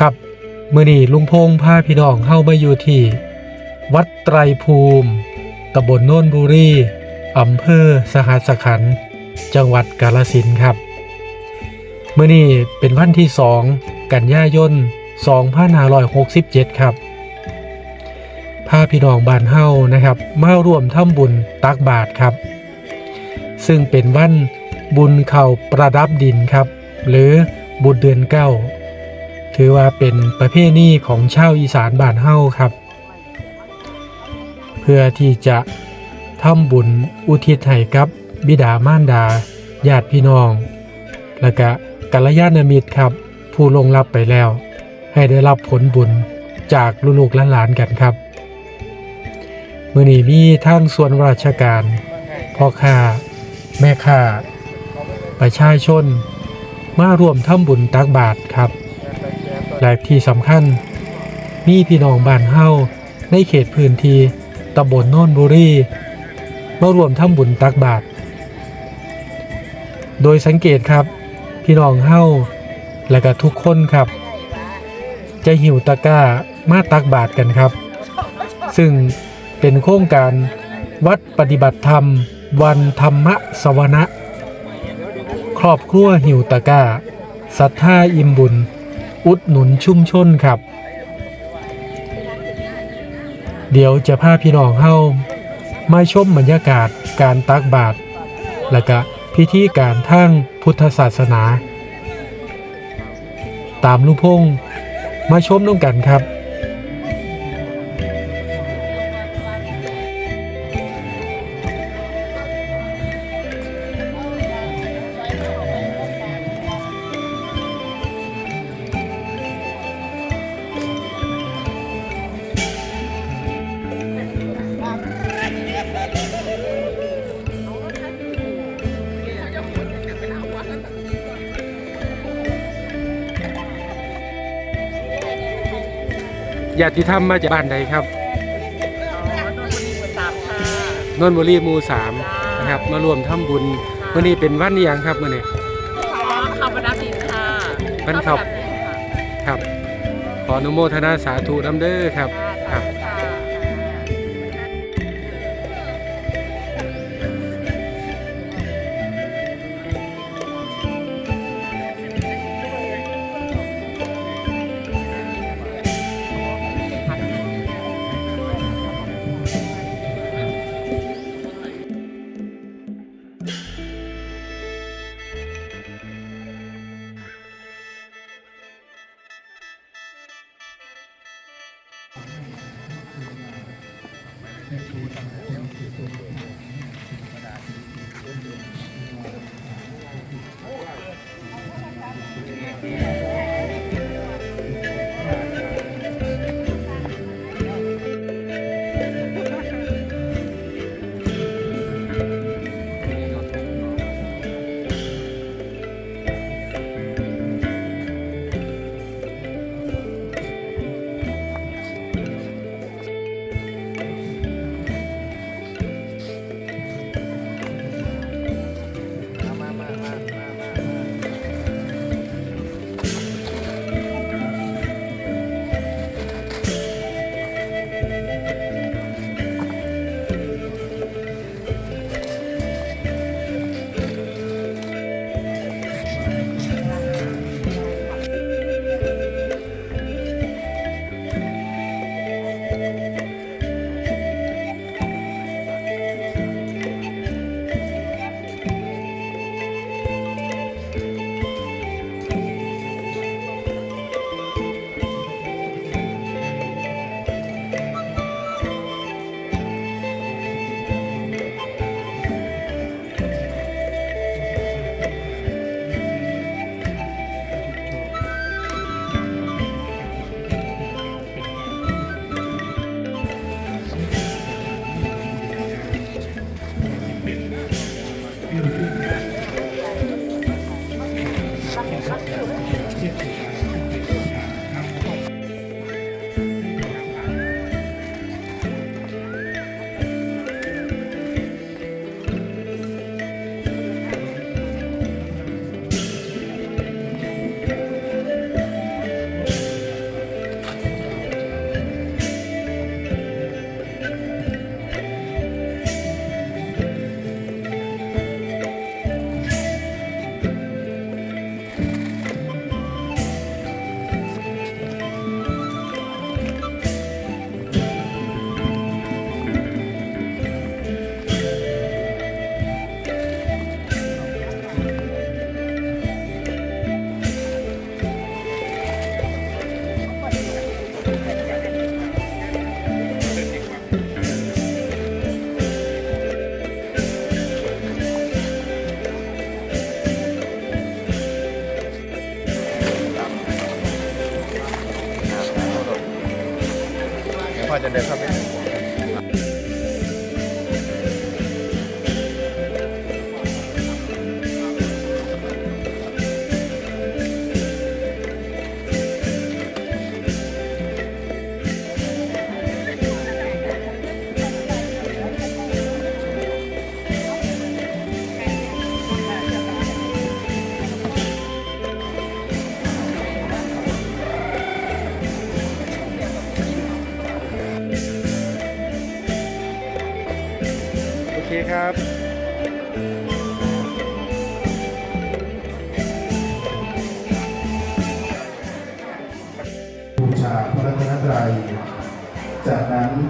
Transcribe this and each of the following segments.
ครับ มื้อนี้ลุงพงพาพี่น้องเข้ามาอยู่ที่ วัดไตรภูมิตำบลโน่นบุรีอำเภอสหัสขันธ์จังหวัดกาฬสินครับ มื้อนี้เป็นวันที่2กันยายน2567 ครับพาพี่น้องบ้านเฮานะครับ มาร่วมทำบุญตักบาตรครับ ซึ่งเป็นวันบุญเข่าประดับดินครับ หรือบุญเดือนเก้า ถือว่าเป็นประเพณีของชาวอีสานบ้านเฮาครับ เพื่อที่จะทำบุญอุทิศให้กับบิดามารดาญาติพี่น้อง และก็กัลยาณมิตรครับ ผู้ลงรับไปแล้ว ให้ได้รับผลบุญจากลูกหลานกันครับมือนี้มีทางส่วนราชการพ่อค้าแม่ค้าประชาชน มาร่วมทำบุญตักบาตรครับ และที่สำคัญ มีพี่น้องบ้านเฮาในเขตพื้นที่ตำบลโนนบุรีมารวมทำบุญตักบาตรโดยสังเกตครับ พี่น้องเฮาและก็ทุกคนครับ จะหิวตะก้ามาตักบาตรกันครับ ซึ่งเป็นโครงการวัดปฏิบัติธรรม วันธรรมะสวนะ ครอบครัวหิวตะก้าศรัทธาอิ่มบุญ อุดหนุนชุมชนครับ เดี๋ยวจะพาพี่น้องเข้ามาชมบรรยากาศการตักบาตรและก็พิธีการทั้งพุทธศาสนา ตามลุงพงมาชมน้องกันครับ ญาติธรรมมาจากบ้านใดครับนนทบุรีหมู่สามนะครับมารวมทำบุญวันนี้เป็นวันนี้ยังครับมื่อนี้ขับประดับดินค่ะวันขับครับ ขออนุโมทนาสาธุน้ำเด้อครับ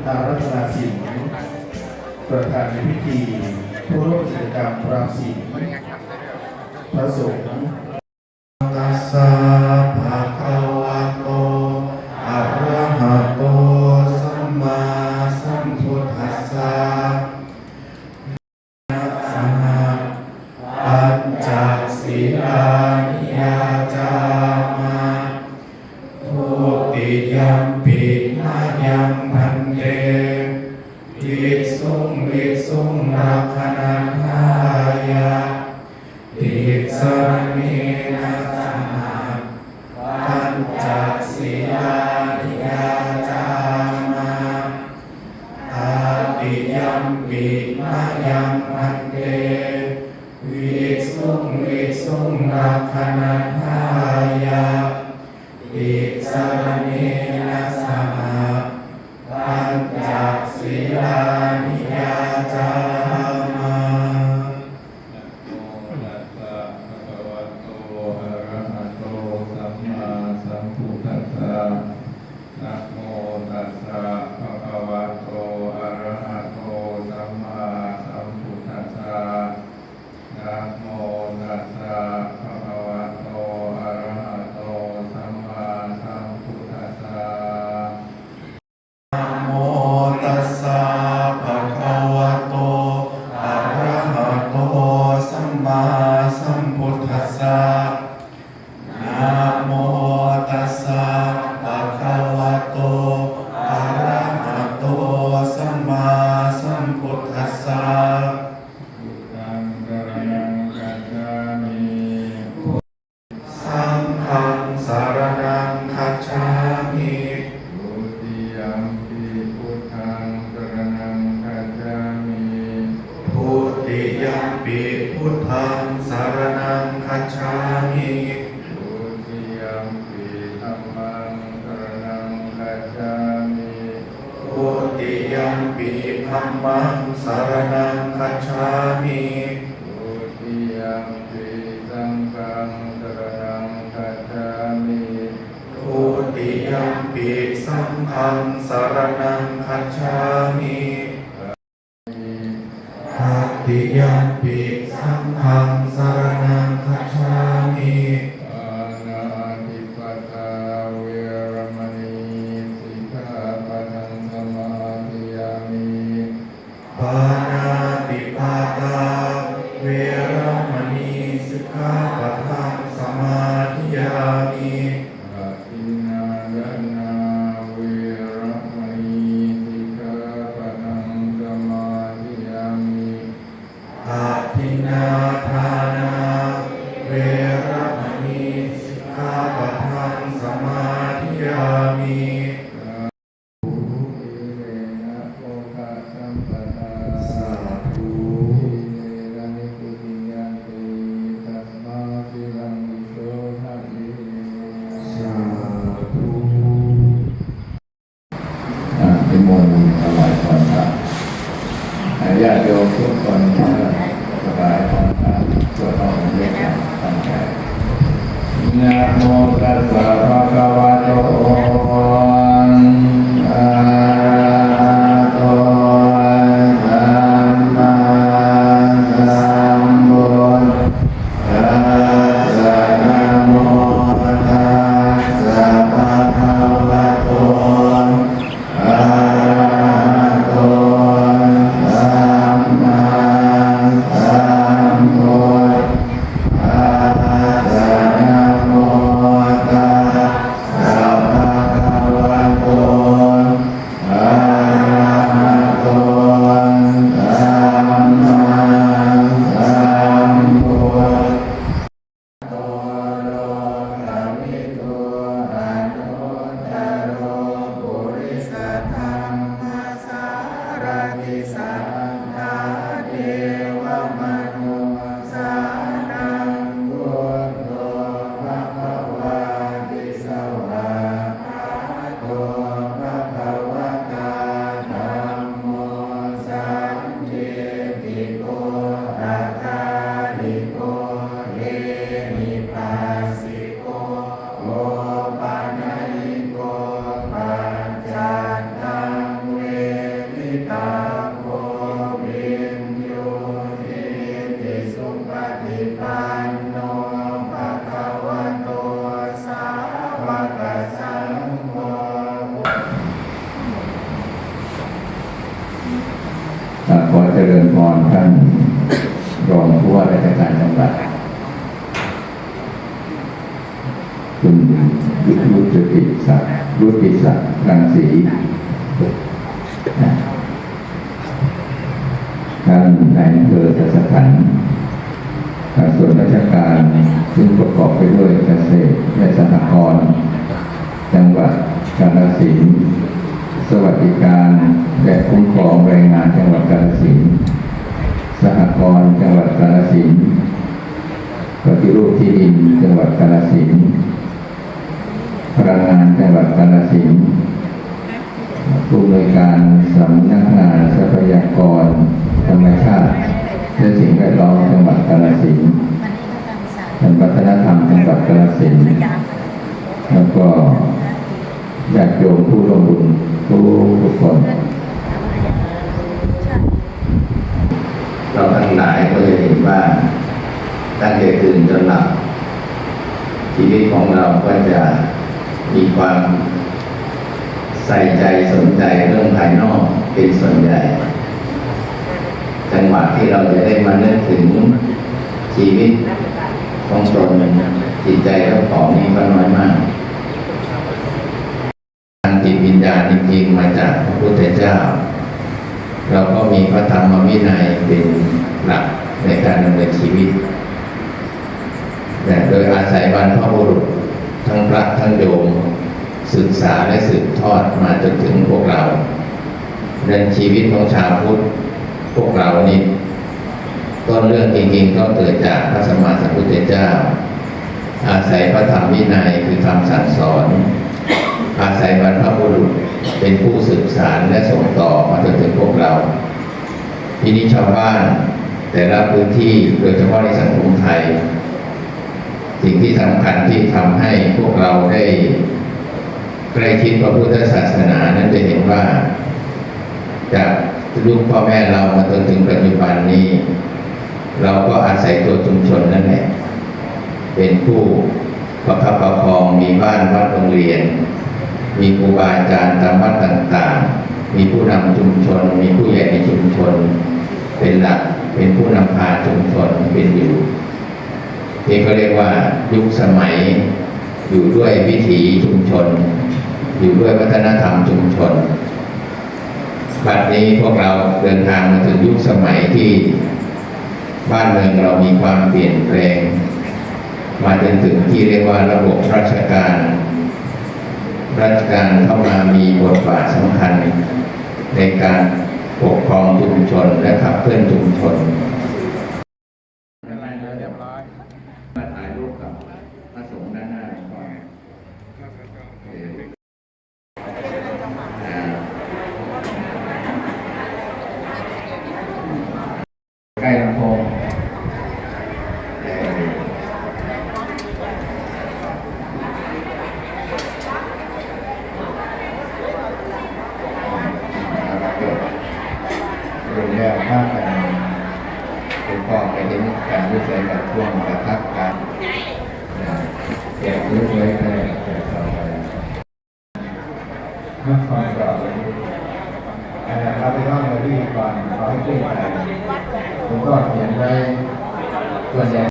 มารัตนาสินประธานในพิธีผู้ร่วมกิจกรรมปราบสินพระสงฆ์นัสสาภวโตอรหะโตสมมาสมุทธัสสะนัสสะอัจจสีอานิยจามาโพติยมปิ ยัมปิพุทธังสารนังคัจฉามิทุติยมปิธัมมังสารนังคัจฉามิโุติยัมปิธัสังมังฆังสารนังคัจฉามิโุติยัมปิสังฆังสารนังคัจฉามิ คุณรุจติศักดิ์รุติศักดิ์รังสีนะท่านนายอำเภอทัศขันธ์อ่าส่วนราชการซึ่งประกอบไปด้วยเกษตรและสหกรณ์จังหวัดกาฬสินธุ์สวัสดิการและคุ้มครองแรงงานจังหวัดกาฬสินธุ์สหกรณ์จังหวัดกาฬสินธุ์ปฏิรูปที่ดินจังหวัดกาฬสินธุ์ พลังงานจังหวัดกาฬสินธุ์ผู้อำนวยการสำนักงานทรัพยากร ธรรมชาติและสิ่งแวดล้อมจังหวัดกาฬสินธุ์และวัฒนธรรมจังหวัดกาฬสินธุ์แล้วก็ญาติโยมผู้ร่วมบุญทุกคนเราทั้งหลายก็จะเห็นว่าตั้งแต่ตื่นจนหลับชีวิตของเราก็จะ มีความใส่ใจสนใจเรื่องภายนอกเป็นส่วนใหญ่ จังหวะที่เราจะได้มาเนึกถึงชีวิตของตนจิตใจเจ้าของนี้ก็น้อยมากทางจิตวิญญาณจริงๆมาจากพระพุทธเจ้า เราก็มีพระธรรมวินัยเป็นหลักในการดำเนินชีวิตแต่โดยอาศัยบรรพบุรุษ ทั้งพระทั้งโยมศึกษาและสืบทอดมาจนถึงพวกเราเรื่องชีวิตของชาวพุทธพวกเรานี่ต้นเรื่องจริงๆก็เกิดจากพระสัมมาสัมพุทธเจ้า อาศัยพระธรรมวินัยคือคำสั่งสอน อาศัยบรรพบุรุษเป็นผู้สืบสารและส่งต่อมาจนถึงพวกเรา ที่นี้ชาวบ้านแต่ละพื้นที่โดยเฉพาะในสังคมไทย สิ่งที่สำคัญที่ทำให้พวกเราได้ใกล้ชิดพระพุทธศาสนานั้นจะเห็นว่า จากลูกพ่อแม่เรามาจนถึงปัจจุบันนี้ เราก็อาศัยตัวชุมชนนั่นแหละเป็นผู้ประคับประคองมีบ้านวัดโรงเรียน มีครูบาอาจารย์ตามวัดต่างๆ มีผู้นำชุมชน มีผู้ใหญ่ในชุมชน เป็นหลักเป็นผู้นำพาชุมชนเป็นอยู่ นี่ก็เรียกว่ายุคสมัย อยู่ด้วยวิถีชุมชน อยู่ด้วยวัฒนธรรมชุมชนบัดนี้พวกเราเดินทางมาถึงยุคสมัยที่บ้านเมืองเรามีความเปลี่ยนแปลง มาจนถึงที่เรียกว่าระบบราชการ ราชการเข้ามามีบทบาทสำคัญ ในการปกครองชุมชนและขับเคลื่อนชุมชนมาถ่ายรูปกับพระสงฆ์ด้านหน้าก่อนอ่าใกล้ลำโพงเอ่อ เรื่องแย่มากกันเป็นพ่อไปเห็นการวิจัยกับช่วงกระทับกันแก่รู้ไว้แค่แก่ต่อไปนักฟังต่อไปอันนั้นเราไปต้องมาดีก่อน ขึ้นไปผมก็เขียนไว้ส่วนใหญ่